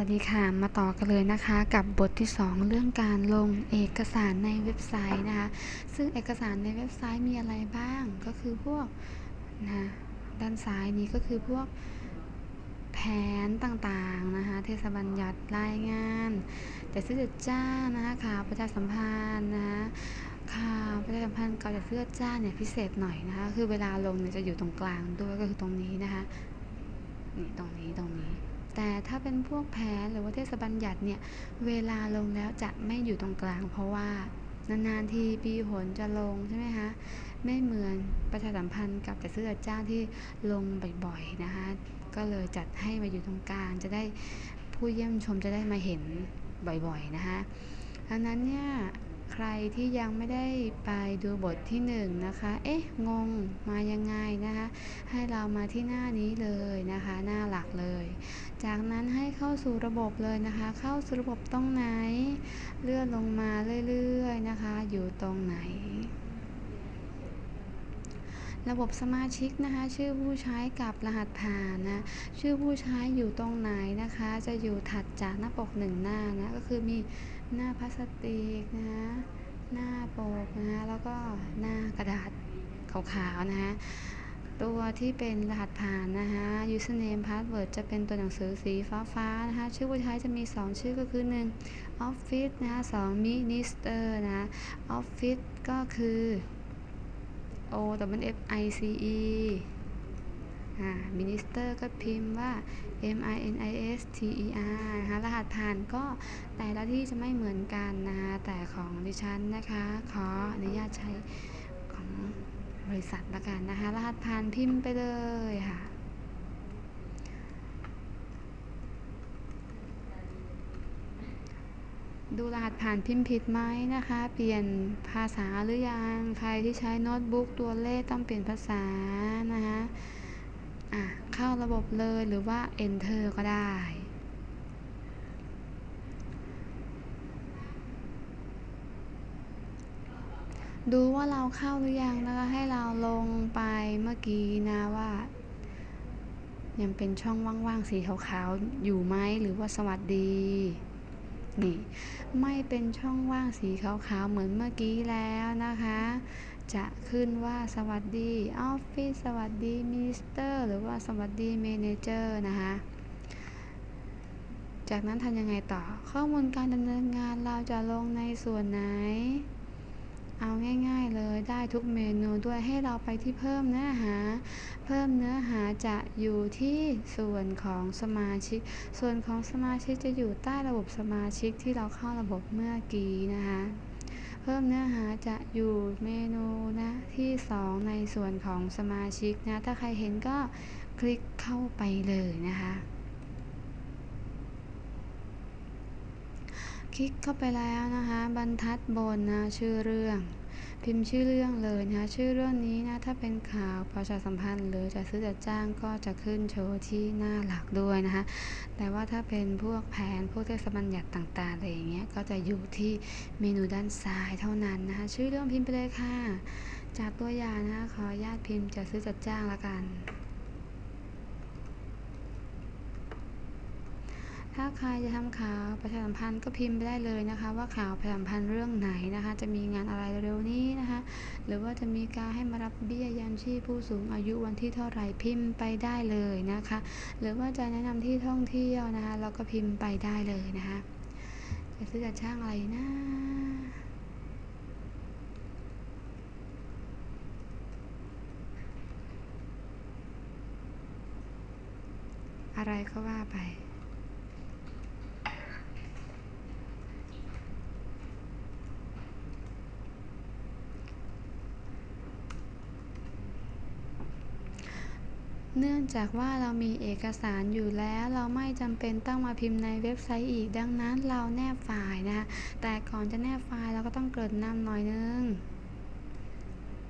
วัสดีค่ะ มาต่อกันเลยนะคะกับบทที่ 2 เรื่องการลงเอกสารในเว็บไซต์นะคะ ซึ่งเอกสารในเว็บไซต์มีอะไรบ้างก็คือพวกนะด้านซ้ายนี้ก็คือพวกแผนต่างๆนะคะ เทศบัญญัติรายงานแต่ซื้อจัดจ้างนะคะข่าวประชาสัมพันธ์นะคะข่าวประชาสัมพันธ์ก่อนจะซื้อจัดจ้างเนี่ยพิเศษหน่อยนะคะ คือเวลาลงเนี่ยจะอยู่ตรงกลางด้วยก็คือตรงนี้นะคะนี่ตรงนี้ตรงนี้ แต่ถ้าเป็นพวกแผนหรือว่าเทศบัญญัติเนี่ย เวลาลงแล้วจะไม่อยู่ตรงกลาง เพราะว่านานๆทีปีหนจะลงใช่ไหมคะ ไม่เหมือนประชาสัมพันธ์กับจัดซื้อจ้างที่ลงบ่อยๆนะคะ ก็เลยจัดให้มาอยู่ตรงกลางจะได้ผู้เยี่ยมชมจะได้มาเห็นบ่อยๆนะคะดังนั้นเนี่ย ใครที่ยังไม่ได้ไปดูบทที่หนึ่งนะคะ เอ๊ะ งง มายังไงนะคะ ให้เรามาที่หน้านี้เลยนะคะ หน้าหลักเลย จากนั้นให้เข้าสู่ระบบเลยนะคะ เข้าสู่ระบบตรงไหน เลื่อนลงมาเรื่อยๆนะคะ อยู่ตรงไหน ระบบสมาชิกนะคะ ชื่อผู้ใช้กับรหัสผ่านนะ ชื่อผู้ใช้อยู่ตรงไหนนะคะ จะอยู่ถัดจากหน้าปกหนึ่งหน้านะ ก็คือมี หน้าพลาสติกนะคะหน้าปกนะคะแล้วก็หน้ากระดาษขาวๆนะคะตัวที่เป็นรหัสผ่านนะคะ username password จะเป็นตัวหนังสือสีฟ้าๆนะคะ ชื่อผู้ใช้จะมี 2 ชื่อก็คือ 1 office นะคะ2 minister นะ office ก็คือ o w f i c e อ่า minister ก็พิมพ์ว่า m i n i s t e r นะคะรหัสผ่านก็แต่ละที่จะไม่เหมือนกันนะคะแต่ของดิฉันนะคะ ขออนุญาตใช้ของบริษัทละกันนะคะ รหัสผ่านพิมพ์ไปเลยค่ะดูรหัสผ่านพิมพ์ผิดไหมนะคะ เปลี่ยนภาษาหรือยัง ใครที่ใช้โน้ตบุ๊กตัวเลขต้องเปลี่ยนภาษานะคะ ระบบเลยหรือว่า enter ก็ได้ ดูว่าเราเข้าหรือยังนะคะให้เราลงไปเมื่อกี้นะว่า ยังเป็นช่องว่างๆสีขาวๆอยู่ไหมหรือว่าสวัสดีนี่ไม่เป็นช่องว่างสีขาวๆเหมือนเมื่อกี้แล้วนะคะ จะขึ้นว่าสวัสดีออฟฟิศสวัสดีมินิสเตอร์หรือว่าสวัสดีเมเนเจอร์นะคะจากนั้นทำยังไงต่อ ข้อมูลการดำเนินงานเราจะลงในส่วนไหน เอาง่าย ๆเลยได้ทุกเมนูด้วยให้เราไปที่เพิ่มเนื้อหา เพิ่มเนื้อหาจะอยู่ที่ส่วนของสมาชิก ส่วนของสมาชิกจะอยู่ใต้ระบบสมาชิกที่เราเข้าระบบเมื่อกี้นะคะ พิ่มเนื้อหาจะอยู่เมนูนะที่ 2 ในส่วนของสมาชิกนะ ถ้าใครเห็นก็คลิกเข้าไปเลยนะคะ คลิกเข้าไปแล้วนะคะ บรรทัดบนนะชื่อเรื่อง พิมพ์ชื่อเรื่องเลยนะคะชื่อเรื่องนี้นะถ้าเป็นข่าวประชาสัมพันธ์หรือจะซื้อจัดจ้างก็จะขึ้นโชว์ที่หน้าหลักด้วยนะคะแต่ว่าถ้าเป็นพวกแผนพวกเทศบัญญัติต่างๆอะไรอย่างเงี้ยก็จะอยู่ที่เมนูด้านซ้ายเท่านั้นนะคะชื่อเรื่องพิมพ์ไปเลยค่ะ จากตัวอย่างนะคะขออนุญาตพิมพ์จะซื้อจัดจ้างละกัน ถ้าใครจะทำข่าวประชาสัมพันธ์ก็พิมพ์ไปได้เลยนะคะ ว่าข่าวประชาสัมพันธ์เรื่องไหนนะคะ จะมีงานอะไรเร็วๆนี้นะคะ หรือว่าจะมีการให้มารับเบี้ยยังชีพผู้สูงอายุวันที่เท่าไหร่พิมพ์ไปได้เลยนะคะ หรือว่าจะแนะนำที่ท่องเที่ยวนะคะเราก็พิมพ์ไปได้เลยนะคะจะซื้อจัดช่างอะไรนะอะไรก็ว่าไป เนื่องจากว่าเรามีเอกสารอยู่แล้ว เราไม่จำเป็นต้องมาพิมพ์ในเว็บไซต์อีก ดังนั้นเราแนบไฟล์นะ แต่ก่อนจะแนบไฟล์เราก็ต้องเกริดนำหน่อยนึง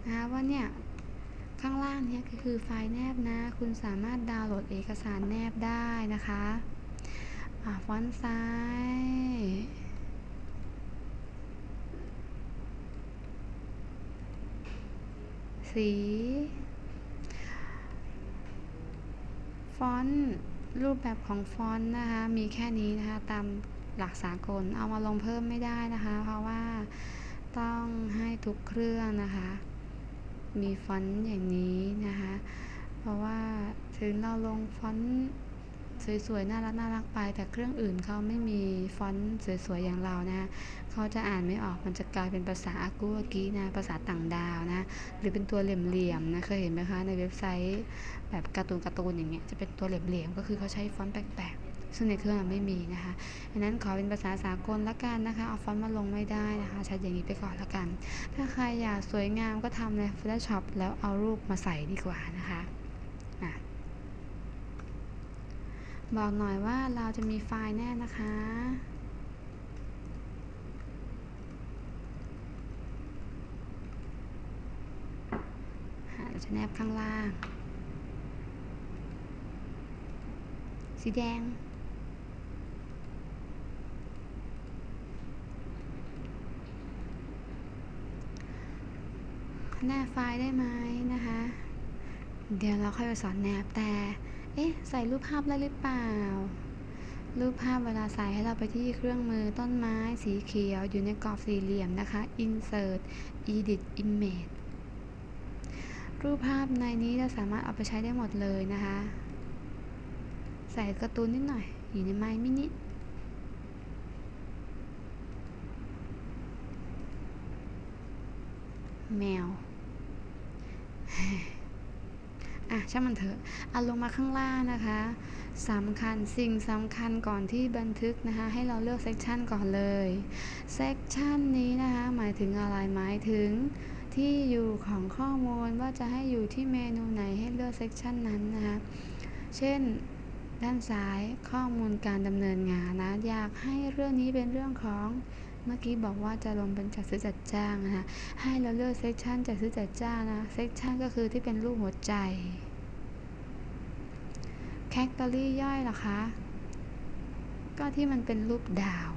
นะว่าเนี่ยข้างล่างเนี่ยคือไฟล์แนบนะ คุณสามารถดาวน์โหลดเอกสารแนบได้นะคะอ่าฟอนต์ไซส์สี ฟอนต์รูปแบบของฟอนต์นะคะ มีแค่นี้นะคะ ตามหลักสากลเอามาลงเพิ่มไม่ได้นะคะ เพราะว่าต้องให้ทุกเครื่องนะคะ มีฟอนต์อย่างนี้นะคะ เพราะว่าถึงเราลงฟอนต์ สวยๆ น่ารักน่ารักไป แต่เครื่องอื่นเขาไม่มีฟอนต์สวยๆ อย่างเรานะเขาจะอ่านไม่ออกมันจะกลายเป็นภาษาอากูอากีนะภาษาต่างดาวนะหรือเป็นตัวเหลี่ยมๆนะเคยเห็นไหมคะในเว็บไซต์แบบการ์ตูนการ์ตูนอย่างเงี้ยจะเป็นตัวเหลี่ยมๆก็คือเขาใช้ฟอนต์แปลกๆซึ่งในเครื่องไม่มีนะคะดังนั้นขอเป็นภาษาสากลละกันนะคะ เอาฟอนต์มาลงไม่ได้นะคะใช้อย่างนี้ไปก่อนละกัน ถ้าใครอยากสวยงามก็ทำใน Photoshop แล้วเอารูปมาใส่ดีกว่านะคะ บอกหน่อยว่าเราจะมีไฟล์แน่นะคะ เราจะแนบข้างล่าง สีแดง แนบไฟล์ได้ไหมนะคะ เดี๋ยวเราค่อยไปสอนแนบแต่ เอ๊ะ ใส่รูปภาพได้หรือเปล่า รูปภาพเวลาใส่ให้เราไปที่เครื่องมือต้นไม้สีเขียว อยู่ในกรอบสี่เหลี่ยมนะคะ insert edit image รูปภาพในนี้เราสามารถเอาไปใช้ได้หมดเลยนะคะ ใส่การ์ตูนนิดหน่อย อยู่ในไม้มินิแมว อะช่างมันเถอะเอาลงมาข้างล่างนะคะสำคัญสิ่งสำคัญก่อนที่บันทึกนะคะ ให้เราเลือกเซกชันก่อนเลยเซกชันนี้นะคะ หมายถึงอะไรหมายถึงที่อยู่ของข้อมูลว่าจะให้อยู่ที่เมนูไหนให้เลือกเซกชันนั้นนะคะ เช่นด้านซ้ายข้อมูลการดำเนินงานนะ อยากให้เรื่องนี้เป็นเรื่องของ เมื่อกี้บอกว่าจะลงเป็นจัดซื้อจัดจ้างนะคะให้เราเลือกเซกชันจัดซื้อจัดจ้างนะเซกชันก็คือที่เป็นรูปหัวใจแคตตอรี่ย่อยล่ะคะ ก็ที่มันเป็นรูปดาว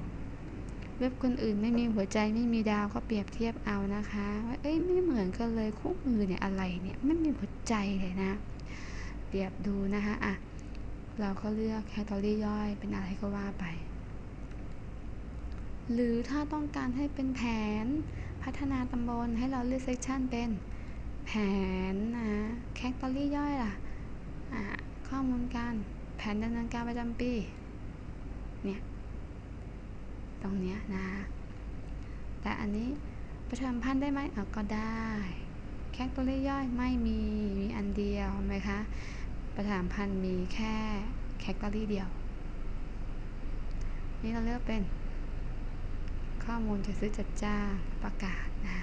เว็บคนอื่นไม่มีหัวใจไม่มีดาวก็เปรียบเทียบเอานะคะว่าเอ้ยไม่เหมือนกันเลยคู่มือเนี่ยอะไรเนี่ยไม่มีหัวใจเลยนะ เปรียบดูนะคะอะเราก็เลือกแคตตอรี่ย่อยเป็นอะไรก็ว่าไป หรือถ้าต้องการให้เป็นแผนพัฒนาตำบลให้เราเลือกเซกชันเป็นแผนนะแคตตอรี่ย่อยล่ะข้อมูลการแผนดำเนินการประจำปี เนี่ย ตรงเนี้ยนะ แต่อันนี้ประชาสัมพันธ์ได้ไหมเอาก็ได้ แคตตอรี่ย่อยไม่มี มีอันเดียวไหมคะ ประชาสัมพันธ์มีแค่แคตตอรี่เดียว นี่เราเลือกเป็น ข้อมูลจะซื้อจัดจ้างประกาศนะ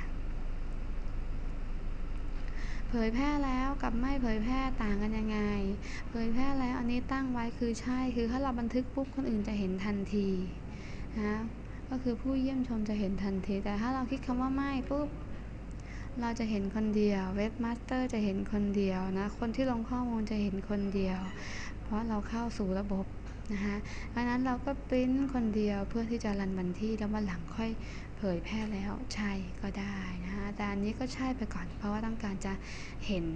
เผยแพร่แล้วกับไม่เผยแพร่ต่างกันยังไง เผยแพร่แล้วอันนี้ตั้งไว้คือใช่คือถ้าเราบันทึกปุ๊บคนอื่นจะเห็นทันทีนะก็คือผู้เยี่ยมชมจะเห็นทันที แต่ถ้าเราคลิกคำว่าไม่ปุ๊บเราจะเห็นคนเดียวเว็บมาสเตอร์จะเห็นคนเดียวนะคนที่ลงข้อมูลจะเห็นคนเดียว เพราะเราเข้าสู่ระบบ นะคะดังนั้นเราก็ปริ้นคนเดียวเพื่อที่จะรันบันที่แล้ววันหลังค่อยเผยแพร่แล้วใช่ก็ได้นะคะแต่อันนี้ก็ใช่ไปก่อน เพราะว่าต้องการจะเห็น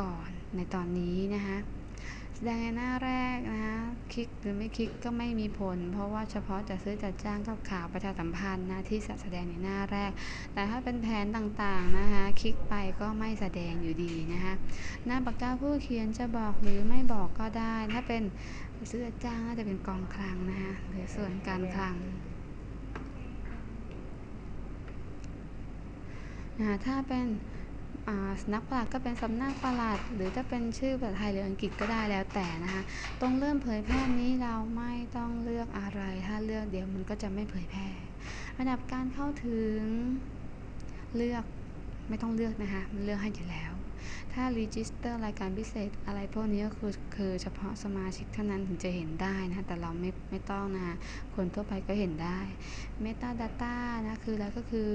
ก่อนในตอนนี้นะคะแสดงในหน้าแรกนะคะคลิกหรือไม่คลิกก็ไม่มีผล เพราะว่าเฉพาะจะซื้อจัดจ้างกับข่าวประชาสัมพันธ์นะที่แสดงในหน้าแรก แต่ถ้าเป็นแผนต่างๆนะคะคลิกไปก็ไม่แสดงอยู่ดีนะคะหน้าปากกาผู้เขียนจะบอกหรือไม่บอกก็ได้ ถ้าเป็น ซื้อจ้างน่าจะเป็นกองคลังนะคะหรือส่วนการคลังนะคะถ้าเป็นสนักปลัดก็เป็นสำนักปลัด หรือถ้าเป็นชื่อภาษาไทยหรืออังกฤษก็ได้แล้วแต่นะคะ ตรงเริ่มเผยแพร่นี้เราไม่ต้องเลือกอะไร ถ้าเลือกเดี๋ยวมันก็จะไม่เผยแพร่ระดับการเข้าถึงเลือกไม่ต้องเลือกนะคะ มันเลือกให้อยู่แล้ว ถ้า register รายการพิเศษอะไรพวกนี้ก็คือคือเฉพาะสมาชิกเท่านั้นถึงจะเห็นได้นะแต่เราไม่ไม่ต้องนะคนทั่วไปก็เห็นได้ metadata นะคืออะไรก็คือ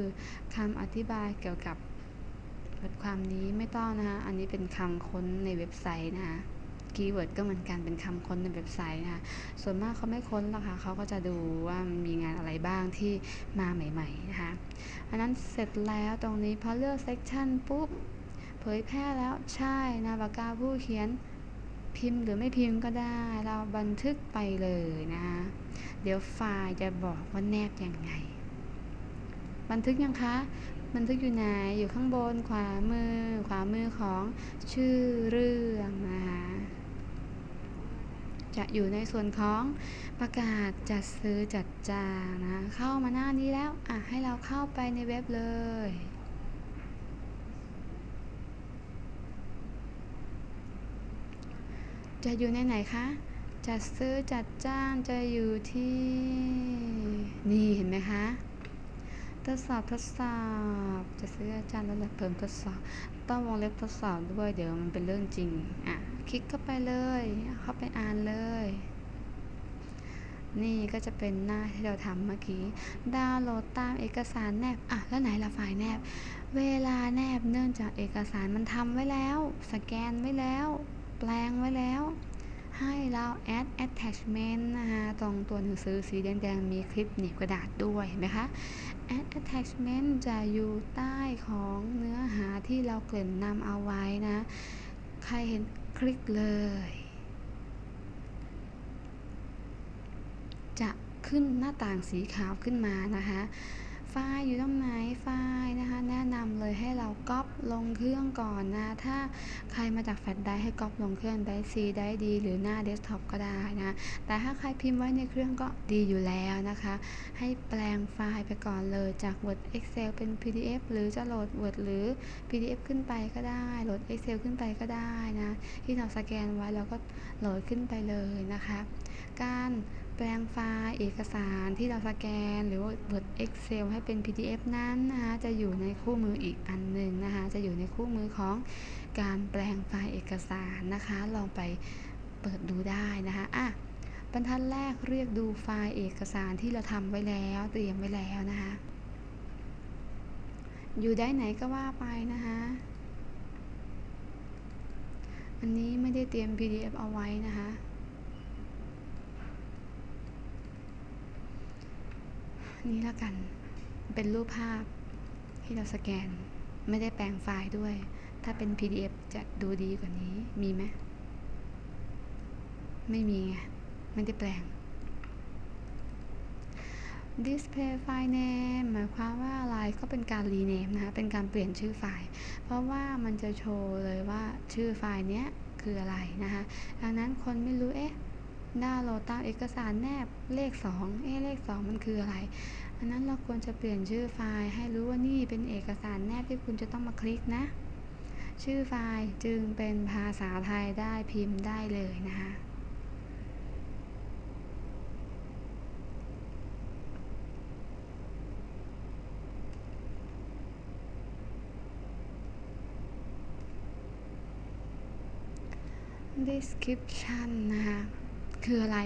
คำอธิบายเกี่ยวกับบทความนี้ไม่ต้องนะคะอันนี้เป็นคำค้นในเว็บไซต์นะคะคีย์เวิร์ดก็เหมือนกันเป็นคำค้นในเว็บไซต์นะคะส่วนมากเขาไม่ค้นหรอกค่ะเขาก็จะดูว่ามีงานอะไรบ้างที่มาใหม่ๆนะคะอันนั้นเสร็จแล้วตรงนี้พอเลือกเซกชันปุ๊บ เผยแพร่แล้วใช่นาบากาผู้เขียนพิมพ์หรือไม่พิมพ์ก็ได้ เราบันทึกไปเลยนะคะเดี๋ยวไฟล์จะบอกว่าแนบยังไง บันทึกยังคะ บันทึกอยู่ไหนอยู่ข้างบนขวามือ ขวามือของชื่อเรื่องนะคะจะอยู่ในส่วนของประกาศจัดซื้อจัดจ้างนะ เข้ามาหน้านี้แล้วอะให้เราเข้าไปในเว็บเลย จะอยู่ในไหนคะ จัดซื้อจัดจ้างจะอยู่ที่ นี่เห็นไหมคะ ทดสอบทดสอบ จะซื้ออาจารย์แล้วเพิ่มทดสอบ ต้องวงเล็บทดสอบด้วยเดี๋ยวมันเป็นเรื่องจริง อะ คลิกเข้าไปเลย เข้าไปอ่านเลยนี่ก็จะเป็นหน้าที่เราทำเมื่อกี้ ดาวน์โหลดตามเอกสารแนบ อะ แล้วไหนละไฟล์แนบ เวลาแนบเนื่องจากเอกสารมันทำไว้แล้ว สแกนไว้แล้ว แปลงไว้แล้ว ให้เรา add attachment นะคะตรงตัวหนังสือสีแดงๆมีคลิปหนีบกระดาษด้วยเห็นไหมคะ add attachment จะอยู่ใต้ของเนื้อหาที่เราเกริ่นนำเอาไว้นะ ใครเห็นคลิกเลย จะขึ้นหน้าต่างสีขาวขึ้นมานะคะ ไฟล์อยู่ตรงไหนไฟล์นะคะ แนะนำเลยให้เราก๊อปลงเครื่องก่อนนะ ถ้าใครมาจากแฟลชไดรฟ์ให้ก๊อปลงเครื่องไดร์ซีไดร์ดี หรือหน้าเดสก์ท็อปก็ได้นะ แต่ถ้าใครพิมพ์ไว้ในเครื่องก็ดีอยู่แล้วนะคะ ให้แปลงไฟล์ไปก่อนเลยจาก Word Excel เป็น PDF หรือจะโหลด Word หรือ PDF ขึ้นไปก็ได้โหลด Excel ขึ้นไปก็ได้นะ ที่เราสแกนไว้เราก็โหลดขึ้นไปเลยนะคะ การ ปลงไฟล์เอกสารที่เราสแกน หรือว่า Word Excel ให้เป็น PDF นั้นนะคะจะอยู่ในคู่มืออีกอันหนึ่งนะคะจะอยู่ในคู่มือของการแปลงไฟล์เอกสารนะคะ ลองไปเปิดดูได้นะคะอะบรรทัดแรกเรียกดูไฟล์เอกสารที่เราทำไว้แล้วเตรียมไว้แล้วนะคะ อยู่ได้ไหนก็ว่าไปนะคะอันนี้ไม่ได้เตรียม PDF เอาไว้นะคะ นี่แล้วกัน เป็นรูปภาพที่เราสแกน ไม่ได้แปลงไฟล์ด้วย ถ้าเป็น PDF จะดูดีกว่านี้ มีไหม ไม่มีไง ไม่ได้แปลง display file name หมายความว่าอะไรก็เป็นการ rename นะคะ เป็นการเปลี่ยนชื่อไฟล์ เพราะว่ามันจะโชว์เลยว่าชื่อไฟล์เนี้ยคืออะไรนะคะ ดังนั้นคนไม่รู้ เอ๊ะ ดาวน์โลตามเอกสารแนบเลข 2 เอ๊เลข 2 มันคืออะไร อันนั้นเราควรจะเปลี่ยนชื่อไฟล์ ให้รู้ว่านี่เป็นเอกสารแนบที่คุณจะต้องมาคลิกนะ ชื่อไฟล์จึงเป็นภาษาไทยได้พิมพ์ได้เลยนะคะ description นะคะ คืออะไร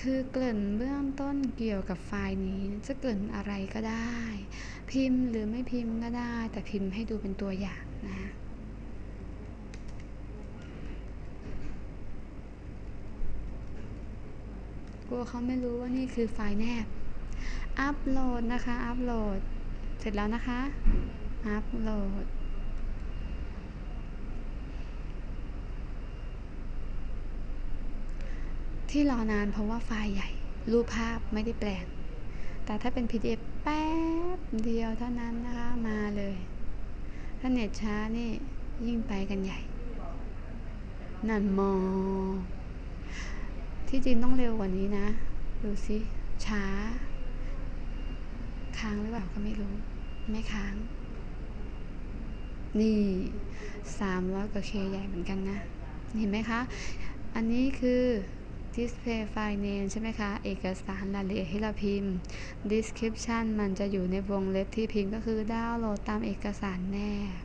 คือเกริ่นเบื้องต้นเกี่ยวกับไฟล์นี้ จะเกริ่นอะไรก็ได้ พิมพ์หรือไม่พิมพ์ก็ได้ แต่พิมพ์ให้ดูเป็นตัวอย่างนะกลัวเขาไม่รู้ว่านี่คือไฟล์แนบ อัปโหลดนะคะ อัปโหลด เสร็จแล้วนะคะ อัปโหลด ที่รอนานเพราะว่าไฟล์ใหญ่ รูปภาพไม่ได้แปลง แต่ถ้าเป็น PDF แป๊บเดียวเท่านั้นนะคะมาเลย ถ้าเน็ตช้านี่ยิ่งไปกันใหญ่ นั่นมอ ที่จริงต้องเร็วกว่านี้นะ ดูสิช้า ค้างหรือเปล่าก็ไม่รู้ ไม่ค้าง นี่สามร้อยกว่าเคใหญ่เหมือนกันนะ เห็นไหมคะ อันนี้คือ display file name ใช่ไหมคะ เอกสารรายละเอียดให้เราพิมพ์ description มันจะอยู่ในวงเล็บที่พิมพ์ก็คือดาวน์โหลดตามเอกสารแนบ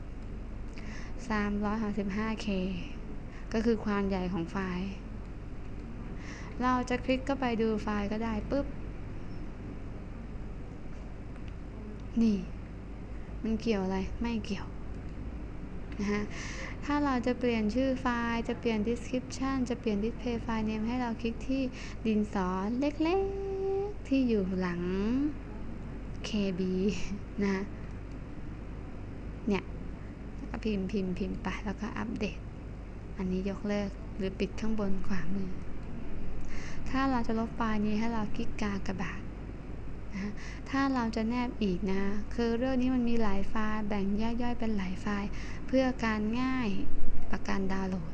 335K ก็คือความใหญ่ของไฟล์ เราจะคลิกเข้าไปดูไฟล์ก็ได้ปุ๊บ นี่ มันเกี่ยวอะไร ไม่เกี่ยว นะฮะถ้าเราจะเปลี่ยนชื่อไฟล์จะเปลี่ยน description จะเปลี่ยน display file name ให้เราคลิกที่ดินสอเล็กๆ ที่อยู่หลัง KB นะเนี่ยก็พิมพ์พิมพ์พิมพ์ไปแล้วก็อัปเดต อันนี้ยกเลิกหรือปิดข้างบนขวามือ ถ้าเราจะลบไฟล์นี้ให้เราคลิกกากระบาด นะถ้าเราจะแนบอีกนะ คือเรื่องนี้มันมีหลายไฟล์แบ่งแยกย่อยเป็นหลายไฟล์ เพื่อการง่ายประการดาวน์โหลด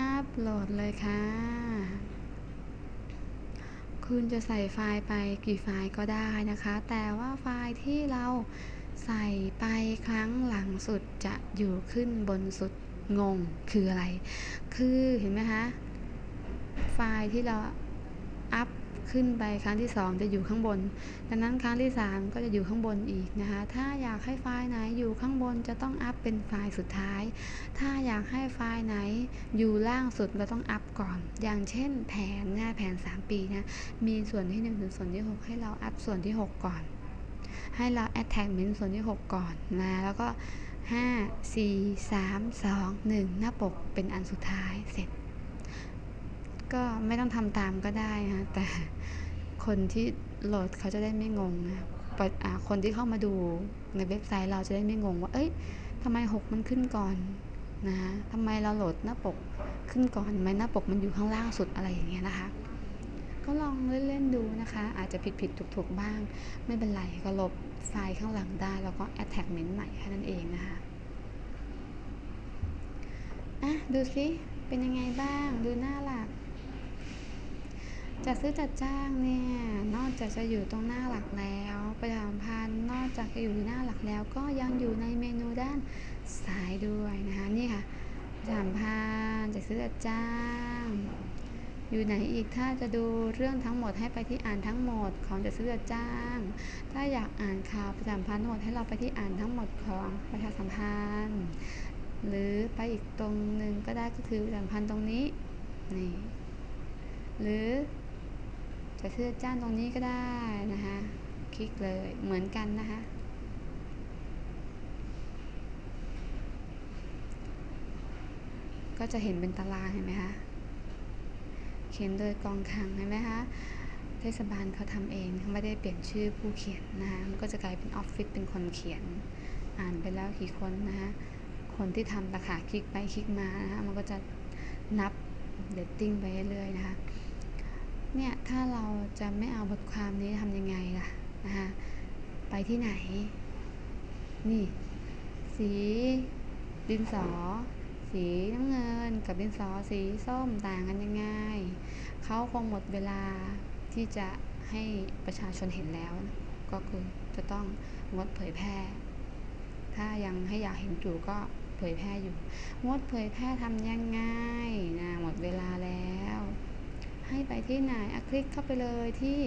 อัปโหลดเลยค่ะ คุณจะใส่ไฟล์ไปกี่ไฟล์ก็ได้นะคะ แต่ว่าไฟล์ที่เราใส่ไปครั้งหลังสุดจะอยู่ขึ้นบนสุดงงคืออะไร คือเห็นไหมคะ ไฟล์ที่เราอัพ ขึ้นไปครั้งที่ 2 จะอยู่ข้างบน ดังนั้นครั้งที่ 3 ก็จะอยู่ข้างบนอีกนะคะ ถ้าอยากให้ไฟล์ไหนอยู่ข้างบนจะต้องอัพเป็นไฟล์สุดท้าย ถ้าอยากให้ไฟล์ไหนอยู่ล่างสุดเราต้องอัพก่อน อย่างเช่นแผนน้าแผน 3 ปีนะ มีส่วนที่ 1 ถึงส่วนที่ 6 ให้เราอัพส่วนที่ 6 ก่อน ให้เรา attachment ส่วนที่ 6 ก่อนนะ แล้วก็ 5 4 3 2 1 หน้าปกเป็นอันสุดท้ายเสร็จ ก็ไม่ต้องทำตามก็ได้นะแต่คนที่โหลดเขาจะได้ไม่งงนะคนที่เข้ามาดูในเว็บไซต์เราจะได้ไม่งงว่า เอ้ยทำไม 6 มันขึ้นก่อนนะทำไมเราโหลดหน้าปกขึ้นก่อนทำไมหน้าปกมันอยู่ข้างล่างสุดอะไรอย่างเงี้ยนะคะ ก็ลองเล่นๆดูนะคะ อาจจะผิดๆถูกๆบ้าง ไม่เป็นไรก็ลบไฟล์ข้างหลังได้ แล้วก็ attachment ใหม่แค่นั้นเองนะคะอะดูสิเป็นยังไงบ้าง ดูน้าหลัก จัดซื้อจัดจ้างเนี่ย นอกจากจะอยู่ตรงหน้าหลักแล้วประชาสัมพันธ์นอกจากจะอยู่หน้าหลักแล้ว ก็ยังอยู่ในเมนูด้านซ้ายด้วยนะคะนี่ค่ะประชาสัมพันธ์จัดซื้อจัดจ้าง อยู่ไหนอีกถ้าจะดูเรื่องทั้งหมดให้ไปที่อ่านทั้งหมดของจัดซื้อจัดจ้าง ถ้าอยากอ่านข่าวประชาสัมพันธ์ทั้งหมดให้เราไปที่อ่านทั้งหมดของประชาสัมพันธ์ หรือไปอีกตรงหนึ่งก็ได้ก็คือประชาสัมพันธ์ตรงนี้นี่หรือ จะเสื้อจ้านตรงนี้ก็ได้นะคะ คลิกเลยเหมือนกันนะคะ ก็จะเห็นเป็นตารางเห็นไหมคะ เขียนโดยกองคลังเห็นไหมคะเทศบาลเขาทำเองไม่ได้เปลี่ยนชื่อผู้เขียนนะคะมันก็จะกลายเป็นออฟฟิศเป็นคนเขียน อ่านไปแล้วกี่คนนะคะคนที่ทำราคาคลิกไปคลิกมานะคะมันก็จะนับเดตติ้งไปเรื่อยๆนะคะ เนี่ยถ้าเราจะไม่เอาบทความนี้ทำยังไงล่ะนะคะไปที่ไหน นี่ สีดินสอ สีน้ำเงินกับดินสอสีส้มต่างกันยังไงเขาคงหมดเวลาที่จะให้ประชาชนเห็นแล้ว ก็คือจะต้องงดเผยแพร่ ถ้ายังให้อยากเห็นอยู่ก็เผยแพร่อยู่ งดเผยแพร่ทำยังไงนะหมดเวลาแล้ว ให้ไปที่ไหนอะคลิกเข้าไปเลยที่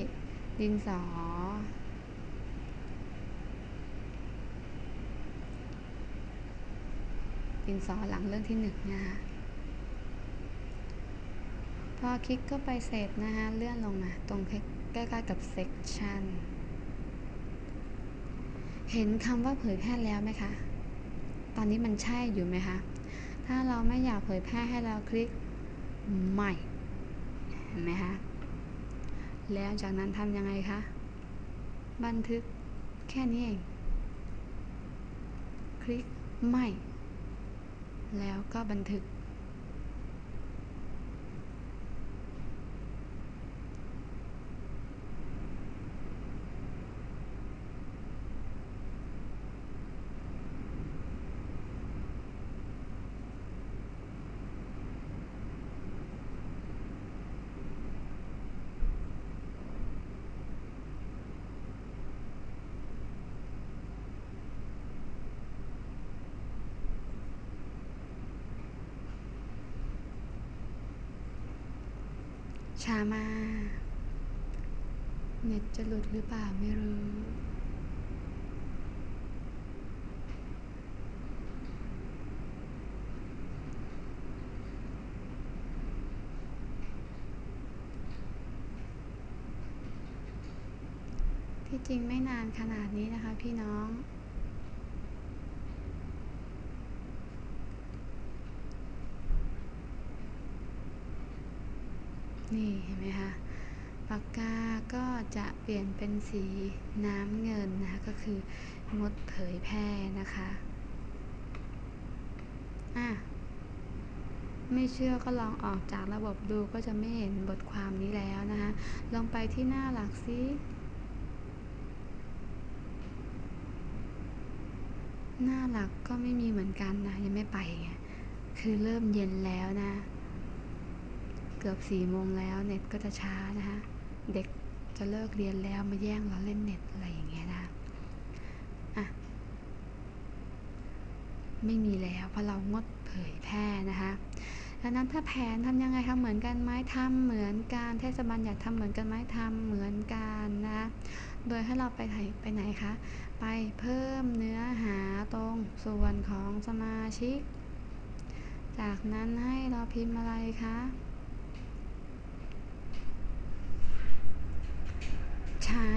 ดินสอ ดินสอหลังเรื่องที่หนึ่งนะคะพอคลิกเข้าไปเสร็จนะคะเลื่อนลงมาตรงใกล้ๆกับ section เห็นคำว่าเผยแพร่แล้วไหมคะ ตอนนี้มันใช่อยู่ไหมคะ ถ้าเราไม่อยากเผยแพร่ให้เราคลิกใหม่ ห็นไหมคะแล้วจากนั้นทำยังไงคะบันทึกแค่นี้เอง คลิกไม่ แล้วก็บันทึก ช้ามาก เน็ตจะหลุดหรือเปล่าไม่รู้ ที่จริงไม่นานขนาดนี้นะคะพี่น้อง นี่เห็นไหมคะปากกาก็จะเปลี่ยนเป็นสีน้ำเงินนะคะก็คืองดเผยแพร่นะคะอะไม่เชื่อก็ลองออกจากระบบดูก็จะไม่เห็นบทความนี้แล้วนะคะลองไปที่หน้าหลักซิหน้าหลักก็ไม่มีเหมือนกันนะยังไม่ไปไงคือเริ่มเย็นแล้วนะ กือบสี่โมงแล้วเน็ตก็จะช้านะคะเด็กจะเลิกเรียนแล้วมาแย่งเราเล่นเน็ตอะไรอย่างเงี้ยนะอะไม่มีแล้วเพราะเรางดเผยแพร่นะคะดังนั้นถ้าแผนทำยังไงคะเหมือนกันไหมทำเหมือนกันเทศบาลอยากทำเหมือนกันไหมทำเหมือนกันนะโดยให้เราไปไหนไปไหนคะไปเพิ่มเนื้อหาตรงส่วนของสมาชิก จากนั้นให้เราพิมพ์อะไรคะ ช้า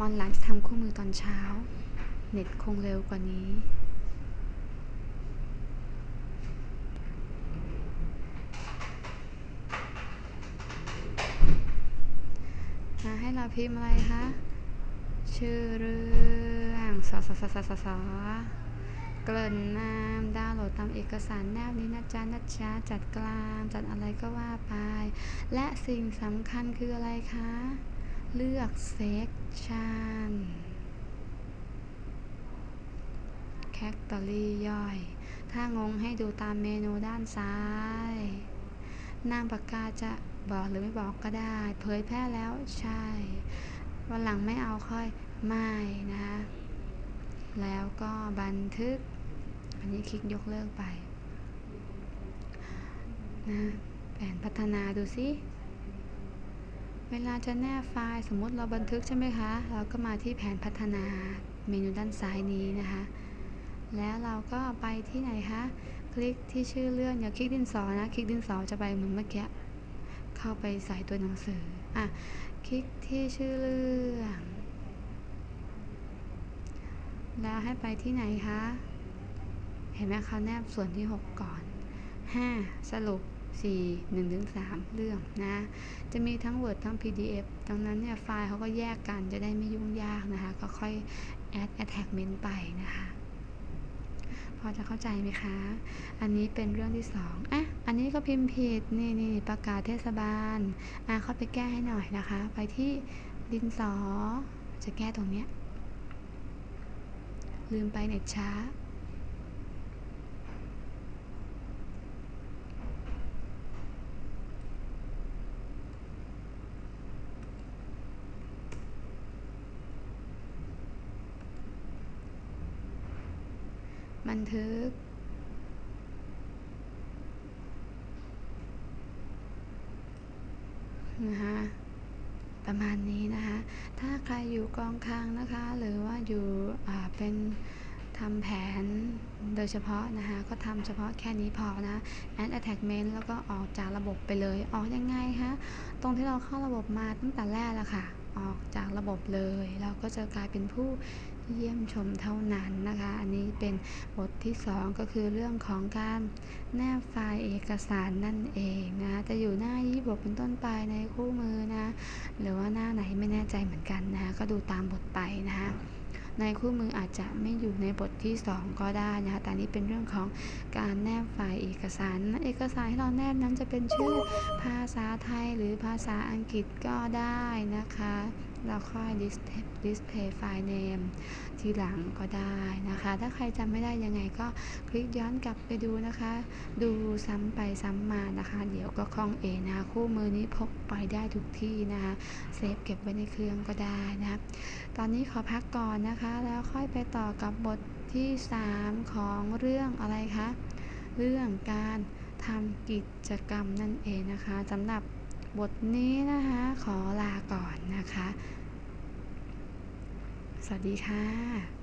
วันหลังจะทำคู่มือตอนเช้า เน็ตคงเร็วกว่านี้อะให้เราพิมพ์อะไรคะ ชื่อเรื่องสอสอสอสอสส เกริ่นนามดาวน์โหลดตามเอกสารแนบนี้นะจ๊ะนะจ๊ะจัดกลางจัดอะไรก็ว่าไป และสิ่งสำคัญคืออะไรคะ เลือกเซกชันแคตตอรี่ย่อย ถ้างงให้ดูตามเมนูด้านซ้ายนามปากกาจะบอกหรือไม่บอกก็ได้ เผยแพร่แล้วใช่ วันหลังไม่เอาค่อยไม่นะคะแล้วก็บันทึก อันนี้คลิกยกเลิกไปนะแผนพัฒนาดูสิเวลาจะแนบไฟล์สมมติเราบันทึกใช่ไหมคะ เราก็มาที่แผนพัฒนาเมนูด้านซ้ายนี้นะคะ แล้วเราก็ไปที่ไหนคะ คลิกที่ชื่อเรื่องอย่าคลิกดินสอนะ คลิกดินสอจะไปเหมือนเมื่อกี้ เข้าไปใส่ตัวหนังสือ อะ คลิกที่ชื่อเรื่อง แล้วให้ไปที่ไหนคะ เห็นไหมคะแนบส่วนที่ 6 ก่อน 5 สรุป 4 1ถึง3เรื่องนะ จะมีทั้ง Word ทั้ง PDF ดังนั้นเนี่ยไฟล์เขาก็แยกกันจะได้ไม่ยุ่งยากนะคะ ก็ค่อย add attachment ไปนะคะ พอจะเข้าใจไหมคะ อันนี้เป็นเรื่องที่สองอะอันนี้ก็พิมพ์ผิด นี่นี่ประกาศเทศบาล อะเข้าไปแก้ให้หน่อยนะคะ ไปที่ดินสอ จะแก้ตรงเนี้ยลืมไปเน็ตช้า บันทึก นะคะประมาณนี้นะคะ ถ้าใครอยู่กองคลังนะคะ หรือว่าอยู่เป็นทำแผนโดยเฉพาะนะคะ ก็ทำเฉพาะแค่นี้พอนะ add attachment แล้วก็ออกจากระบบไปเลย ออกยังไงคะ ตรงที่เราเข้าระบบมาตั้งแต่แรกแล้วค่ะ ออกจากระบบเลย เราก็จะกลายเป็นผู้ เยี่ยมชมเท่านั้นนะคะ อันนี้เป็นบทที่ 2 ก็คือเรื่องของการแนบไฟล์เอกสารนั่นเองนะจะอยู่หน้ายี่บทเป็นต้นไปในคู่มือนะ หรือว่าหน้าไหนไม่แน่ใจเหมือนกันนะ ก็ดูตามบทไปนะคะในคู่มืออาจจะไม่อยู่ในบทที่ 2 ก็ได้นะคะ แต่นี่เป็นเรื่องของการแนบไฟล์เอกสาร เอกสารที่เราแนบนั้นจะเป็นชื่อภาษาไทยหรือภาษาอังกฤษก็ได้นะคะเราค่อย display display file name ทีหลังก็ได้นะคะ ถ้าใครจำไม่ได้ยังไงก็คลิกย้อนกลับไปดูนะคะ ดูซ้ำไปซ้ำมานะคะ เดี๋ยวก็คล่องเองนะคะคู่มือนี้พกไปได้ทุกที่นะคะ เซฟเก็บไว้ในเครื่องก็ได้นะคะตอนนี้ขอพักก่อนนะคะ แล้วค่อยไปต่อกับบทที่ 3 ของเรื่องอะไรคะ เรื่องการทำกิจกรรมนั่นเองนะคะสำหรับ บทนี้นะคะ ขอลาก่อนนะคะ สวัสดีค่ะ